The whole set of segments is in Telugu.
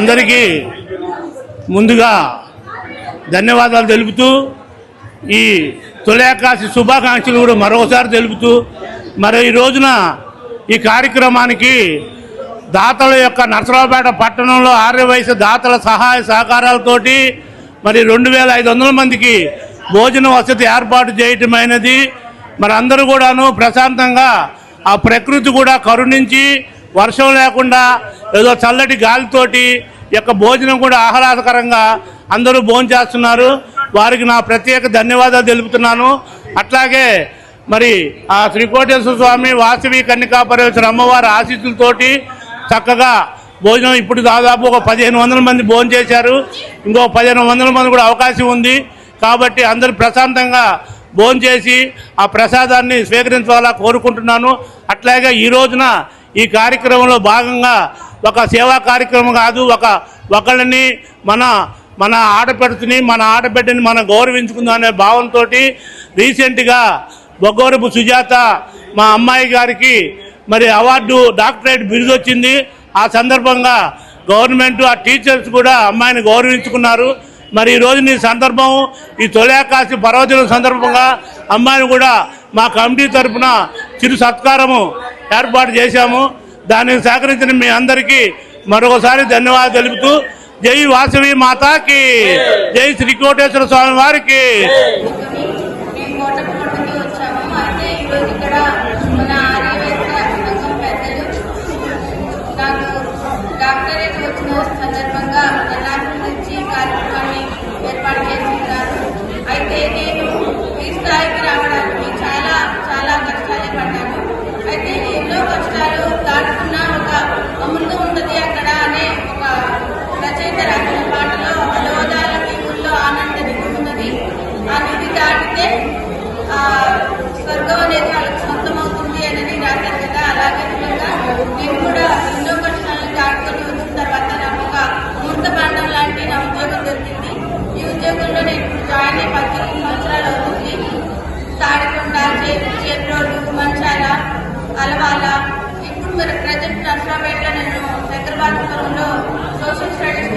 అందరికీ ముందుగా ధన్యవాదాలు తెలుపుతూ ఈ తొలేకాశి శుభాకాంక్షలు కూడా మరొకసారి తెలుపుతూ మరి ఈ రోజున ఈ కార్యక్రమానికి దాతల యొక్క నర్సరావుపేట పట్టణంలో ఆర్యవయసు దాతల సహాయ సహకారాలతోటి మరి రెండు వేల ఐదు వందల మందికి భోజన వసతి ఏర్పాటు చేయటమైనది మరి అందరూ కూడాను ప్రశాంతంగా ఆ ప్రకృతి కూడా కరుణించి వర్షం లేకుండా ఏదో చల్లటి గాలితోటి యొక్క భోజనం కూడా ఆహ్లాదకరంగా అందరూ భోజనం చేస్తున్నారు. వారికి నా ప్రత్యేక ధన్యవాదాలు తెలుపుతున్నాను. అట్లాగే మరి ఆ శ్రీకోటేశ్వర స్వామి వాసవి కన్నికాపరమేశ్వర అమ్మవారి ఆశీస్సులతోటి చక్కగా భోజనం ఇప్పుడు దాదాపు ఒక పదిహేను వందల మంది భోజనం చేశారు. ఇంకో పదిహేను వందల మంది కూడా అవకాశం ఉంది. కాబట్టి అందరూ ప్రశాంతంగా భోజనం చేసి ఆ ప్రసాదాన్ని స్వీకరించాలా కోరుకుంటున్నాను. అట్లాగే ఈ రోజున ఈ కార్యక్రమంలో భాగంగా ఒక సేవా కార్యక్రమం కాదు ఒక ఒకళ్ళని మన మన ఆడపడుతుని మన ఆడబిడ్డని మనం గౌరవించుకుందాం అనే భావంతో రీసెంట్గా బొగ్గవరపు సుజాత మా అమ్మాయి గారికి మరి అవార్డు డాక్టరేట్ బిరుదు వచ్చింది ఆ సందర్భంగా గవర్నమెంట్ ఆ టీచర్స్ కూడా అమ్మాయిని గౌరవించుకున్నారు. మరి ఈ నీ సందర్భం ఈ తొలేకాశి పర్వదినం సందర్భంగా అమ్మాయిని కూడా మా కమిటీ తరఫున చిరు సత్కారము ఏర్పాటు చేశాము. దానికి సహకరించిన మీ అందరికీ మరొకసారి ధన్యవాదాలు తెలుపుతూ జై వాసవి మాతాకి జై. శ్రీకోటేశ్వర స్వామి వారికి. subscribers.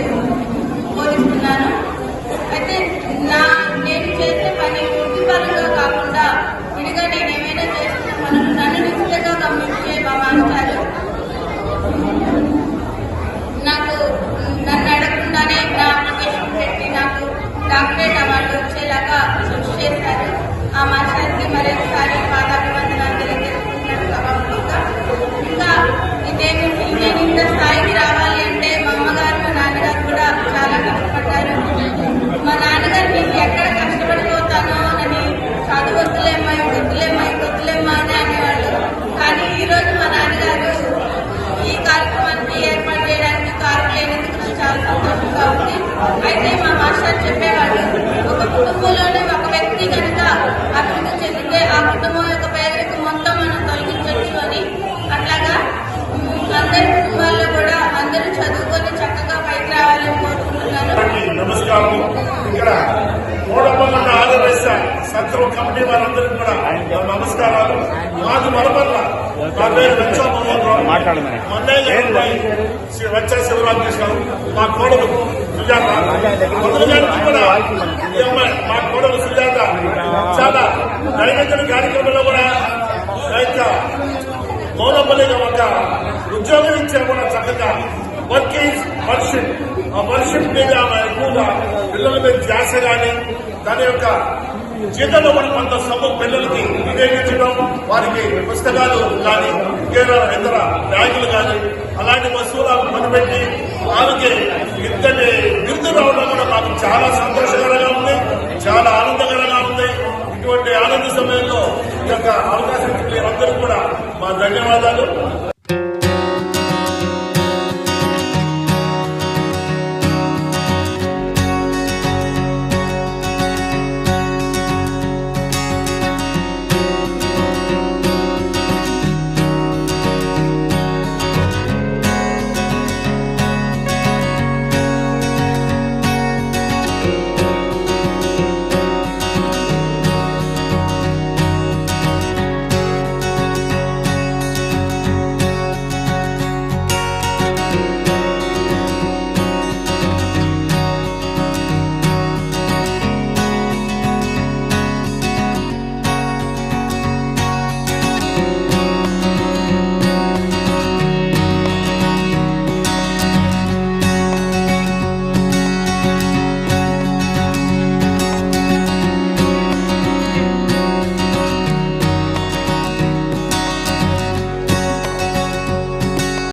ఇక్కడ కోడపల్ల ఆదర్శ సత్రం కమిటీ వారందరికీ కూడా నమస్కారాలు. మాది మరమల్ల నా పేరు శ్రీ వచ్చా శివరామకృష్ణ గారు. మా కోడలు సుజాత. కూడా మా కోడలు సుజాత. చాలా దైనందిన కార్యక్రమంలో కూడా ఇంకా మౌనపల్లిగా ఒక ఉద్యోగం ఇచ్చే కూడా చక్కగా వర్కింగ్ వర్షిప్ ఆ వర్షిప్ మీద ఆమె ఎక్కువగా పిల్లల మీద ధ్యాస కానీ దాని యొక్క జీతంలో మనం కొంత సొమ్ము పిల్లలకి వినియోగించడం వారికి పుస్తకాలు కానీ ఇంకేదో ఇతర బ్యాగులు కానీ అలాంటి వస్తువులు కొనిపెట్టి వారికి ఇంతటి విరుదు రావడం కూడా మాకు చాలా సంతోషకరంగా ఉంది చాలా ఆనందకరంగా ఉంది. ఇటువంటి ఆనంద సమయంలో ఈ యొక్క అవకాశం అందరూ కూడా మా ధన్యవాదాలు.